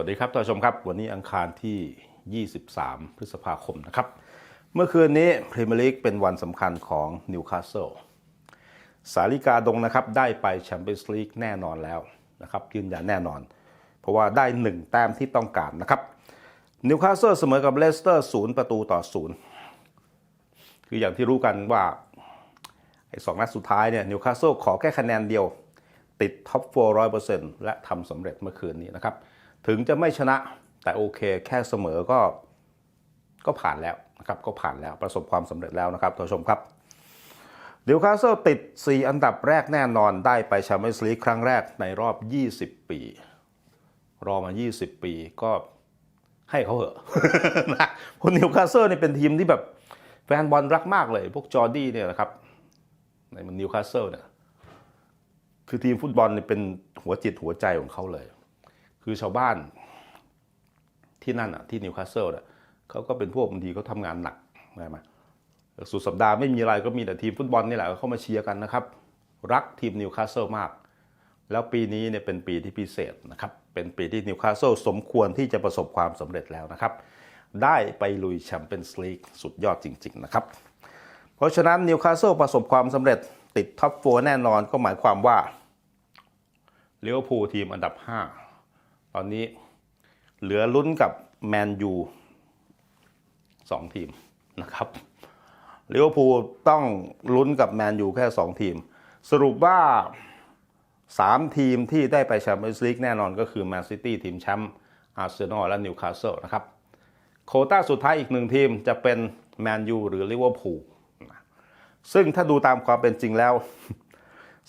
วัสดีครับท่านผู้ชมครับ วันนี้อังคารที่ 23 พฤษภาคมนะครับ เมื่อคืนนี้พรีเมียร์ลีกเป็นวันสำคัญของนิวคาสเซิลสาลิกาดงนะครับได้ไปแชมเปี้ยนส์ลีกแน่นอนแล้วนะครับยืนยันแน่นอน เพราะว่าได้ 1 แต้มที่ต้องการนะครับนิวคาสเซิลเสมอกับเลสเตอร์ศูนย์ประตูต่อศูนย์คืออย่างที่รู้กันว่าไอ้สองนัดสุดท้ายเนี่ยนิวคาสเซิลขอแค่คะแนนเดียว ติดท็อปโฟร์ร้อยเปอร์เซ็นต์และทำสำเร็จเมื่อคืนนี้นะครับ ถึงจะไม่ชนะแต่โอเค แค่เสมอก็ก็ผ่านแล้วนะครับก็ผ่านแล้วประสบความสำเร็จแล้วนะครับท่านผู้ชมครับดิวคาสเซิลติด 4 อันดับแรกแน่นอนได้ไปแชมเปี้ยนส์ลีกครั้งแรกในรอบ 20 ปี รอมา 20 ปีก็ให้เขาเหอะนะคนนิวคาสเซิลนี่เป็นทีมที่แบบแฟนบอลรักมากเลย พวกจอร์ดี้เนี่ยนะครับในมันนิวคาสเซิลเนี่ยคือทีมฟุตบอลเนี่ยเป็นหัวจิตหัวใจของเขาเลย คือชาวบ้านที่นั่นอะที่นิวคาสเซิลเนี่ยเขาก็เป็นพวกบางทีเขาทำงานหนักใช่ไหมสุดสัปดาห์ไม่มีอะไรก็มีแต่ทีมฟุตบอลนี่แหละเข้ามาเชียร์กันนะครับ รักทีมนิวคาสเซิลมาก แล้วปีนี้เนี่ยเป็นปีที่พิเศษนะครับ เป็นปีที่นิวคาสเซิลสมควรที่จะประสบความสำเร็จแล้วนะครับ ได้ไปลุยแชมเปี้ยนส์ลีกสุดยอดจริง ๆ นะครับ เพราะฉะนั้นนิวคาสเซิลประสบความสำเร็จติดท็อปโฟแน่นอนก็หมายความว่าลิเวอร์พูลทีมอันดับ 5 ตอนนี้เหลือลุ้นกับแมนยูสองทีมนะครับลิเวอร์พูลต้องลุ้นกับแมนยูแค่ 2 ทีม สรุปว่า 3 ทีมที่ได้ไปแชมเปี้ยนส์ลีกแน่นอนก็คือแมนซิตี้ทีมแชมป์อาร์เซนอลและนิวคาสเซิลนะครับโคต้าสุดท้ายอีกหนึ่งทีมจะเป็นแมนยูหรือลิเวอร์พูลซึ่งถ้าดูตามความเป็นจริงแล้ว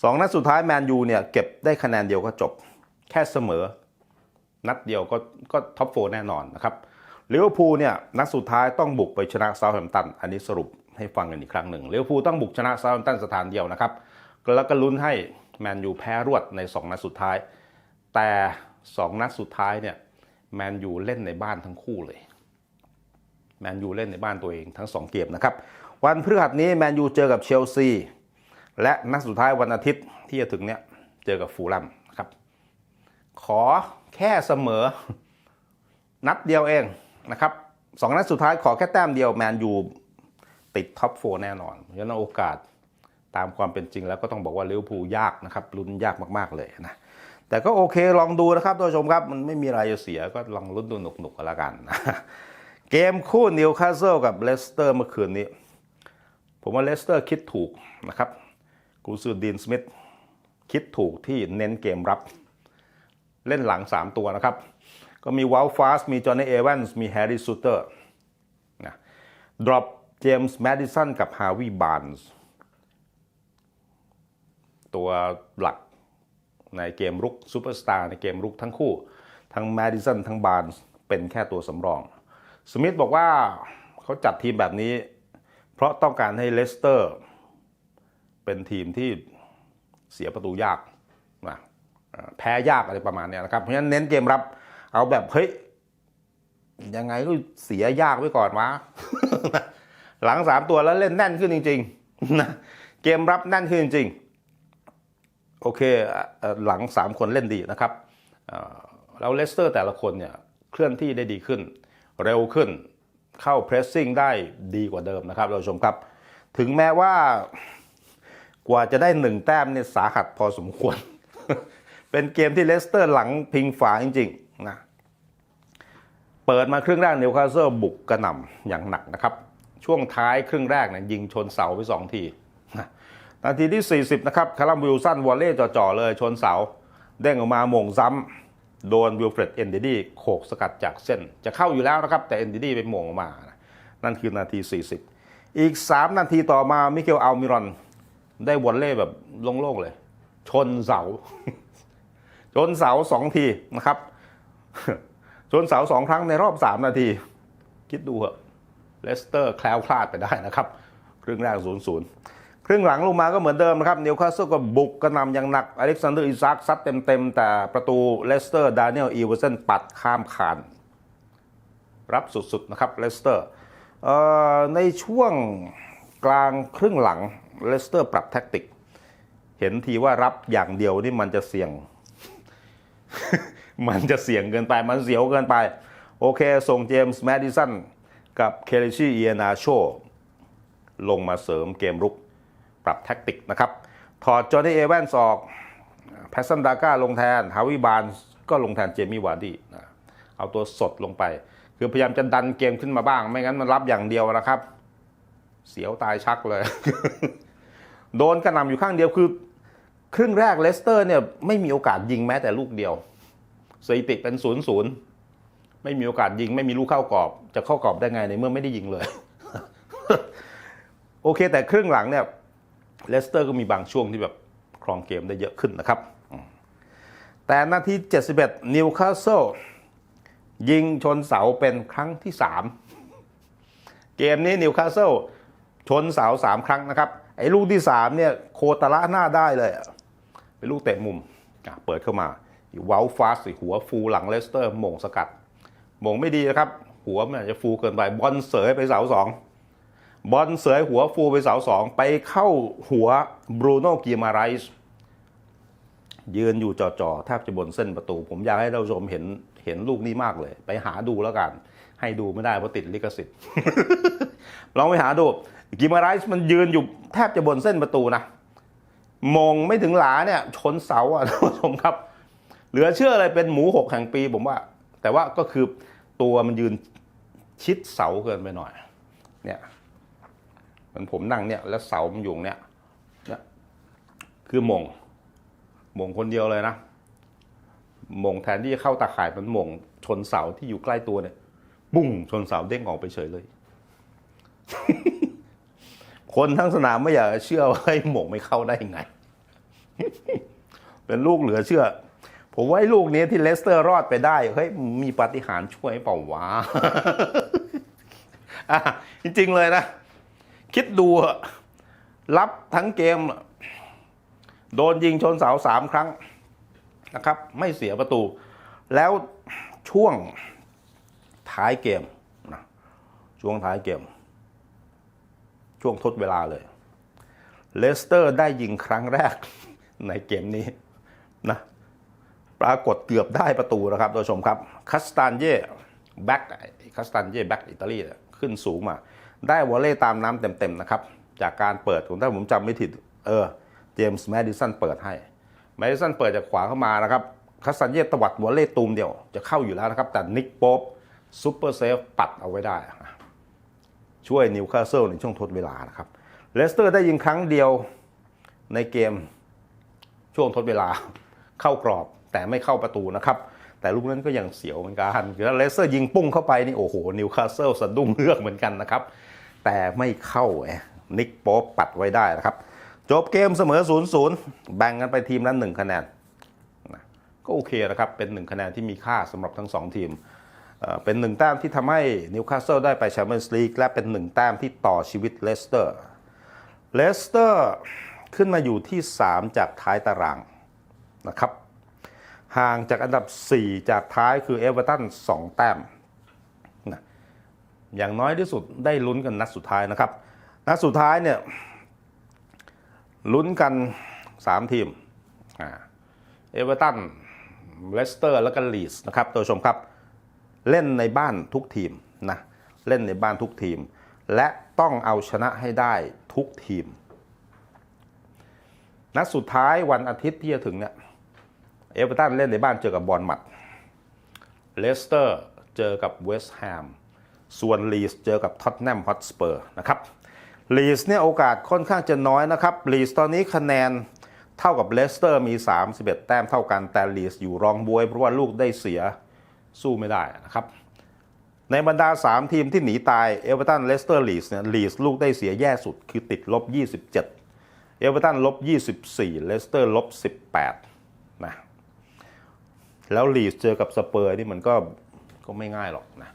สองนัดสุดท้ายแมนยูเนี่ยเก็บได้คะแนนเดียวก็จบ แค่เสมอ นัดเดียวก็ก็ท็อปโฟแน่นอนนะครับลิเวอร์พูลเนี่ยนัดสุดท้ายต้องบุกไปชนะเซาท์แฮมป์ตัน อันนี้สรุปให้ฟังกันอีกครั้งหนึ่งลิเวอร์พูลต้องบุกชนะเซาท์แฮมป์ตันสถานเดียวนะครับแล้วก็ลุ้นให้แมนยูแพ้รวดใน 2 นัดสุดท้าย แต่ 2 นัดสุดท้ายเนี่ยแมนยูเล่นในบ้านทั้งคู่เลยแมนยูเล่นในบ้านตัวเองทั้ง 2 เกมนะครับวันพฤหัสนี้แมนยูเจอกับเชลซีและนัดสุดท้ายวันอาทิตย์ที่จะถึงเนี่ยเจอกับฟูลแลมครับขอ แค่เสมอ นัดเดียวเองนะครับสองนัดสุดท้ายขอแค่แต้มเดียวแมนยูติดท็อปโฟแน่นอนเพราะฉะนั้นโอกาสตามความเป็นจริงแล้วก็ต้องบอกว่าลิเวอร์พูลยากนะครับลุ้นยากมากๆเลยนะแต่ก็โอเคลองดูนะครับท่านผู้ชมครับ มันไม่มีอะไรจะเสียก็ลองลุ้นดูหนุกๆกันละกันนะเกมคู่นิวคาสเซิลกับเลสเตอร์เมื่อคืนนี้ ผมว่าเลสเตอร์คิดถูกนะครับกูซือดีนสมิธคิดถูกที่เน้นเกมรับ เล่นหลัง 3 ตัวนะครับ ก็มีวอลฟาสมีจอห์นนี่เอแวนส์มีแฮร์รี่ซูเตอร์นะดรอปเจมส์แมดิสันกับฮาวิบานส์ตัวหลักในเกมรุกซูเปอร์สตาร์ในเกมรุกทั้งคู่ ทั้งแมดิสันทั้งบานส์เป็นแค่ตัวสำรอง สมิธบอกว่าเขาจัดทีมแบบนี้ เพราะต้องการให้เลสเตอร์ เป็นทีมที่เสียประตูยากนะ แพ้ยากอะไรประมาณนี้นะครับ เพราะฉะนั้นเน้นเกมรับ เอาแบบเฮ้ยยังไงก็เสียยากไว้ก่อนวะหลังสามตัวแล้วเล่นแน่นขึ้นจริงๆนะเกมรับแน่นขึ้นจริงๆโอเคหลังสามคนเล่นดีนะครับเอ่อแล้วเลสเตอร์แต่ละคนเนี่ยเคลื่อนที่ได้ดีขึ้น เร็วขึ้นเข้าเพรสซิ่งได้ดีกว่าเดิมนะครับเราชมครับ ถึงแม้ว่ากว่าจะได้หนึ่งแต้มเนี่ยสาหัสพอสมควร เป็นเกมที่เลสเตอร์หลังพิงฝาจริงๆนะเปิดมาครึ่งแรกนิวคาสเซิลบุกกระหน่ำอย่างหนักนะครับ ช่วงท้ายครึ่งแรกเนี่ยยิงชนเสาไปสองทีนะนาทีที่ 40 นะครับคารัมวิลสันวอลเล่จ่อๆเลยชนเสา เด้งออกมาโมงซ้ำโดนวิลเฟรดเอนเดดี้โขกสกัดจากเส้น จะเข้าอยู่แล้วนะครับ แต่เอนเดดี้ไปโมงออกมานะนั่นคือนาที 40 อีก 3 นาทีต่อมามิเกลอัลมิรอน ได้วอลเล่แบบโล่งๆเลย ชนเสา ชนเสาสองทีนะครับ ชนเสาสองครั้งในรอบ3นาที คิดดูเหอะเลสเตอร์แคล้วคลาดไปได้นะครับ ครึ่งแรก0 0ครึ่งหลังลงมาก็เหมือนเดิมนะครับนิวคาสเซิลก็บุกกระนำอย่างหนักอเล็กซานเดอร์อิซักซัดเต็มๆ แต่ประตูเลสเตอร์ดานิเอลอีเวอร์เซนปัดข้ามคาน รับสุดๆ นะครับเลสเตอร์ในช่วงกลางครึ่งหลังเลสเตอร์ปรับแท็กติก เห็นทีว่ารับอย่างเดียวนี่มันจะเสี่ยง มันจะเสี่ยงเกินไป มันเสียวเกินไป โอเค ส่งเจมส์แมดิสันกับเคเลชีเอียนาโช ลงมาเสริมเกมรุกปรับแท็กติกนะครับ ถอดจอห์นนี่เอแวนส์ออกแพสซันดาก้าลงแทน ฮาวิบานก็ลงแทนเจมี่วาร์ดี้นะเอาตัวสดลงไป คือพยายามจะดันเกมขึ้นมาบ้าง ไม่งั้นมันรับอย่างเดียวนะครับ เสียวตายชักเลย โดนกระหน่ำอยู่ข้างเดียวคือ ครึ่งแรกเลสเตอร์เนี่ยไม่มีโอกาสยิงแม้แต่ลูกเดียวสถิติเป็นศูนย์ศูนย์ไม่มีโอกาสยิง ไม่มีลูกเข้ากรอบ จะเข้ากรอบได้ไงในเมื่อไม่ได้ยิงเลย โอเค แต่ครึ่งหลังเนี่ยเลสเตอร์ก็มีบางช่วงที่แบบครองเกมได้เยอะขึ้นนะครับ แต่นาที 71 นิวคาสเซิลยิงชนเสาเป็นครั้งที่ 3 เกมนี้นิวคาสเซิลชนเสา 3 ครั้งนะครับ ไอ้ลูกที่ 3 เนี่ยโคตรละหน้าได้เลยอะ เป็นลูกเตะมุมเปิดเข้ามาเว้าฟาสหัวฟูหลังเลสเตอร์มงสกัดมงไม่ดีนะครับ หัวมันอาจจะฟูเกินไปบอลเสยไปเสาสองบอลเสยหัวฟูไปเสาสองไปเข้าหัวบรูโน่กิมาไรส์ยืนอยู่จ่อๆแทบจะบนเส้นประตู ผมอยากให้เราชมเห็นเห็นลูกนี้มากเลย ไปหาดูแล้วกัน ให้ดูไม่ได้เพราะติดลิขสิทธิ์ลองไปหาดูกิมาไรส์มันยืนอยู่แทบจะบนเส้นประตูนะ มงไม่ถึงหลาเนี่ย ชนเสาอะท่านผู้ชมครับ เหลือเชื่ออะไรเป็นหมูหกแห่งปีผมว่า แต่ว่าก็คือตัวมันยืนชิดเสาเกินไปหน่อย เนี่ยเหมือนผมนั่งเนี่ย แล้วเสามันอยู่เนี่ยเนี่ยคือมง มงคนเดียวเลยนะมงแทนที่จะเข้าตาข่ายมันมงชนเสาที่อยู่ใกล้ตัวเนี่ย บุ้งชนเสาเด้งออกไปเฉยเลย คนทั้งสนามไม่อยากเชื่อว่าไอ้หมงไม่เข้าได้ยังไง เป็นลูกเหลือเชื่อ ผมว่าลูกนี้ที่เลสเตอร์รอดไปได้เฮ้ยมีปาฏิหาริย์ช่วยเปล่าวะอะจริง ๆ เลยนะ คิดดูอะรับทั้งเกม โดนยิงชนเสาสามครั้งนะครับ ไม่เสียประตู แล้วช่วงท้ายเกมนะช่วงท้ายเกม ช่วงทดเวลาเลย เลสเตอร์ได้ยิงครั้งแรกในเกมนี้นะปรากฏเกือบได้ประตูนะครับท่านผู้ชมครับคัสตานเย่แบ็กคัสตานเย่แบ็กอิตาลีขึ้นสูงมา ได้วอลเล่ตามน้ำเต็มๆนะครับ จากการเปิดผมถ้าผมจำไม่ผิดเออเจมส์แมดิสันเปิดให้แมดิสันเปิดจากขวาเข้ามานะครับคัสตานเย่ตวัดวอลเล่ตูมเดียวจะเข้าอยู่แล้วนะครับ แต่นิกโป๊ปซูเปอร์เซฟปัดเอาไว้ได้ ช่วยนิวคาสเซิลในช่วงทดเวลานะครับเลสเตอร์ได้ยิงครั้งเดียวในเกมช่วงทดเวลาเข้ากรอบแต่ไม่เข้าประตูนะครับ แต่ลูกนั้นก็ยังเสียวเหมือนกันคือเลสเตอร์ยิงปุ้งเข้าไปนี่โอ้โหนิวคาสเซิลสะดุ้งเลือกเหมือนกันนะครับ แต่ไม่เข้าแอนิกโป๊ปปัดไว้ได้นะครับ จบเกมเสมอ 0-0 แบ่งกันไปทีมละหนึ่งคะแนนก็โอเคนะครับ เป็นหนึ่งคะแนนที่มีค่าสำหรับทั้งสองทีม เป็นหนึ่งแต้มที่ทำให้นิวคาสเซิลได้ไปแชมเปี้ยนส์ลีกและเป็นหนึ่งแต้มที่ต่อชีวิตเลสเตอร์เลสเตอร์ขึ้นมาอยู่ที่ 3 จากท้ายตารางนะครับห่างจากอันดับ 4 จากท้ายคือเอเวอร์ตัน2แต้มนะอย่างน้อยที่สุดได้ลุ้นกันนัดสุดท้ายนะครับ นัดสุดท้ายเนี่ยลุ้นกัน 3 ทีมเอเวอร์ตันเลสเตอร์แล้วก็ลีสนะครับตัวชมครับ เล่นในบ้านทุกทีมนะเล่นในบ้านทุกทีม และต้องเอาชนะให้ได้ทุกทีม นัดสุดท้ายวันอาทิตย์ที่จะถึงเนี่ยเอเวอร์ตันเล่นในบ้านเจอกับบอลมัดเลสเตอร์เจอกับเวสต์แฮมส่วนลีสเจอกับท็อตแนมฮอตสเปอร์นะครับลีสเนี่ยโอกาสค่อนข้างจะน้อยนะครับลีสตอนนี้คะแนนเท่ากับเลสเตอร์มี 31 แต้มเท่ากันแต่ลีสอยู่รองบวยเพราะว่าลูกได้เสีย สู้ไม่ได้นะครับ ในบรรดา 3 ทีมที่หนีตายเอเวอร์ตันเลสเตอร์ลีสเนี่ยลีสลูกได้เสียแย่สุดคือติดลบ 27 เอเวอร์ตันลบ 24 เลสเตอร์ลบ 18 นะแล้วลีสเจอกับสเปอร์นี่มันก็ก็ไม่ง่ายหรอกนะ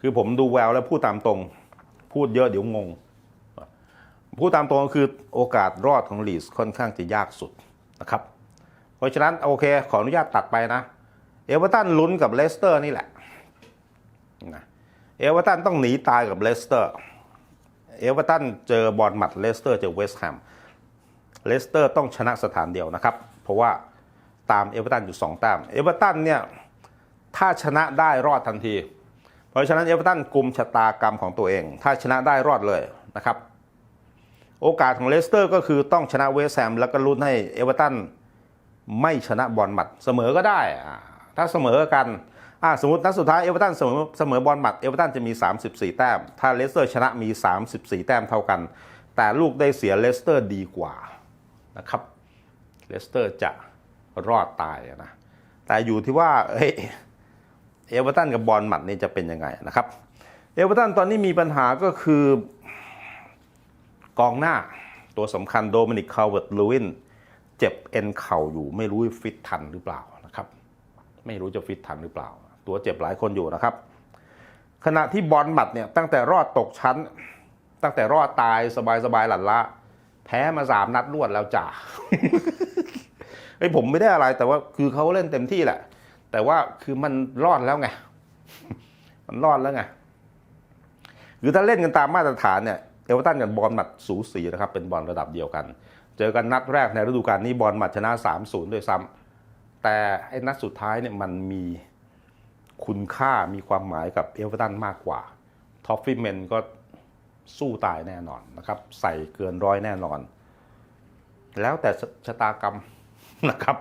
คือผมดูแววแล้วพูดตามตรง พูดเยอะเดี๋ยวงง พูดตามตรงคือโอกาสรอดของลีสค่อนข้างจะยากสุดนะครับ เพราะฉะนั้นโอเคขออนุญาตตัดไปนะ เอเวอร์ตันลุ้นกับเลสเตอร์นี่แหละนะเอเวอร์ตันต้องหนีตายกับเลสเตอร์เอเวอร์ตันเจอบอลหมัดเลสเตอร์เจอเวสต์แฮมเลสเตอร์ต้องชนะสถานเดียวนะครับ เพราะว่าตามเอเวอร์ตันอยู่ 2 แต้มเอเวอร์ตันเนี่ยถ้าชนะได้รอดทันที เพราะฉะนั้นเอเวอร์ตันกลุ่มชะตากรรมของตัวเอง ถ้าชนะได้รอดเลยนะครับ โอกาสของเลสเตอร์ก็คือต้องชนะเวสต์แฮมแล้วก็ลุ้นให้เอเวอร์ตันไม่ชนะบอลหมัดเสมอก็ได้ ถ้าเสมอกันอ่าสมมตินัดสุดท้ายเอเวอร์ตันเสมอเสมอบอลหมัดเอเวอร์ตันจะมี 34 แต้ม ถ้าเลสเตอร์ชนะมี 34 แต้มเท่ากัน แต่ลูกได้เสียเลสเตอร์ดีกว่านะครับเลสเตอร์จะรอดตายนะแต่อยู่ที่ว่าเอเวอร์ตันกับบอลหมัดนี่จะเป็นยังไงนะครับเอเวอร์ตันตอนนี้มีปัญหาก็คือกองหน้าตัวสำคัญโดมินิกคาร์เวิร์ตลูวินเจ็บเอ็นเข่าอยู่ไม่รู้ฟิตทันหรือเปล่า ไม่รู้จะฟิตทันหรือเปล่า ตัวเจ็บหลายคนอยู่นะครับ ขณะที่บอลหมัดเนี่ยตั้งแต่รอดตกชั้น ตั้งแต่รอดตายสบายๆหลั่นละ แพ้มาสามนัดรวดแล้วจ่าไอ้ผมไม่ได้อะไรแต่ว่าคือเขาเล่นเต็มที่แหละ แต่ว่าคือมันรอดแล้วไง มันรอดแล้วไงคือถ้าเล่นกันตามมาตรฐานเนี่ยเอเวอร์ตันกับบอลหมัดสูสีนะครับเป็นบอลระดับเดียวกัน เจอกันนัดแรกในฤดูกาลนี้บอลหมัดชนะ 3-0 ด้วยซ้ำ แต่ไอ้นัดสุดท้ายเนี่ยมันมีคุณค่ามีความหมายกับเอเวอร์ตันมากกว่าท็อฟฟี่เมนก็สู้ตายแน่นอนนะครับ ใส่เกินร้อยแน่นอน แล้วแต่ชะตากรรมนะครับ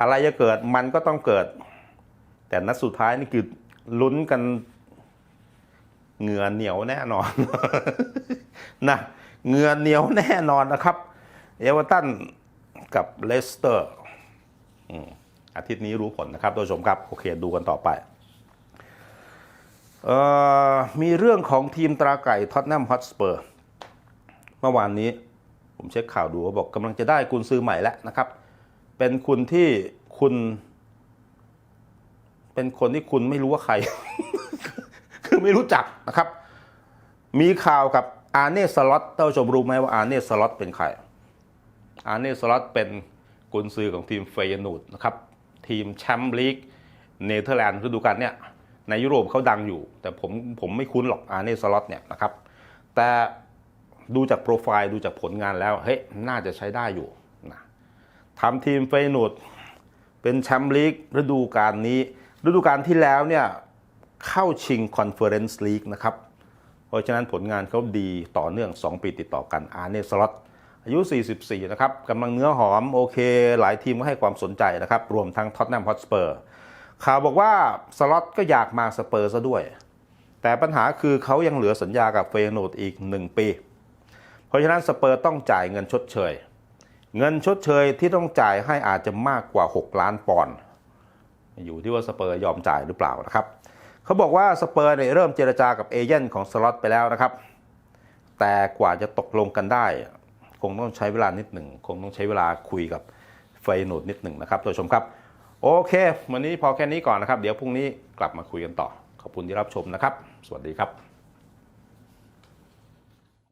อะไรจะเกิดมันก็ต้องเกิด แต่นัดสุดท้ายนี่คือลุ้นกันเหงื่อเหนียวแน่นอนนะเหงื่อเหนียวแน่นอนนะครับ เอเวอร์ตันกับเลสเตอร์ อืม อาทิตย์นี้รู้ผลนะครับท่านผู้ชมครับโอเคดูกันต่อไปออมีเรื่องของทีมตราไก่ท็อตแนมฮอตสเปอร์เมื่อวานนี้ผมเช็คข่าวดูเขาบอกกำลังจะได้กุนซื้อใหม่แล้วนะครับ เป็นคุณที่คุณ เป็นคนที่คุณไม่รู้ว่าใคร คือไม่รู้จักนะครับ มีข่าวกับอาเน่สล็อตท่านผู้ชมรู้ไหมว่าอาเน่สล็อตเป็นใครอาเน่สล็อตเป็นกุนซือของทีมเฟยนูดนะครับ ทีมแชมป์ลีกเนเธอร์แลนด์ฤดูกาลเนี่ยในยุโรปเขาดังอยู่ แต่ผมผมไม่คุ้นหรอกอาร์เน่สล็อตเนี่ยนะครับแต่ดูจากโปรไฟล์ดูจากผลงานแล้วเฮ้ยน่าจะใช้ได้อยู่นะทำทีมเฟยนูดเป็นแชมป์ลีกฤดูกาลนี้ ฤดูกาลที่แล้วเนี่ยเข้าชิงคอนเฟอเรนซ์ลีกนะครับ เพราะฉะนั้นผลงานเขาดีต่อเนื่อง 2 ปีติดต่อกันอาร์เนสล็อต อายุ 44 นะครับกำลังเนื้อหอมโอเค หลายทีมก็ให้ความสนใจนะครับ รวมทั้งท็อตแนมฮอตสเปอร์ข่าวบอกว่าสล็อตก็อยากมาสเปอร์ซะด้วย แต่ปัญหาคือเขายังเหลือสัญญากับเฟยโนดอีก 1 ปี เพราะฉะนั้นสเปอร์ต้องจ่ายเงินชดเชย เงินชดเชยที่ต้องจ่ายให้อาจจะมากกว่า 6 ล้านปอนด์อยู่ที่ว่าสเปอร์ยอมจ่ายหรือเปล่านะครับเขาบอกว่าสเปอร์เนี่ยเริ่มเจรจากับเอเย่นของสล็อตไปแล้วนะครับ แต่กว่าจะตกลงกันได้ คงต้องใช้เวลานิดหนึ่งคงต้องใช้เวลาคุยกับเฟยโนดนิดหนึ่งนะครับท่านผู้ชมครับ โอเค วันนี้พอแค่นี้ก่อนนะครับ เดี๋ยวพรุ่งนี้กลับมาคุยกันต่อ ขอบคุณที่รับชมนะครับ สวัสดีครับ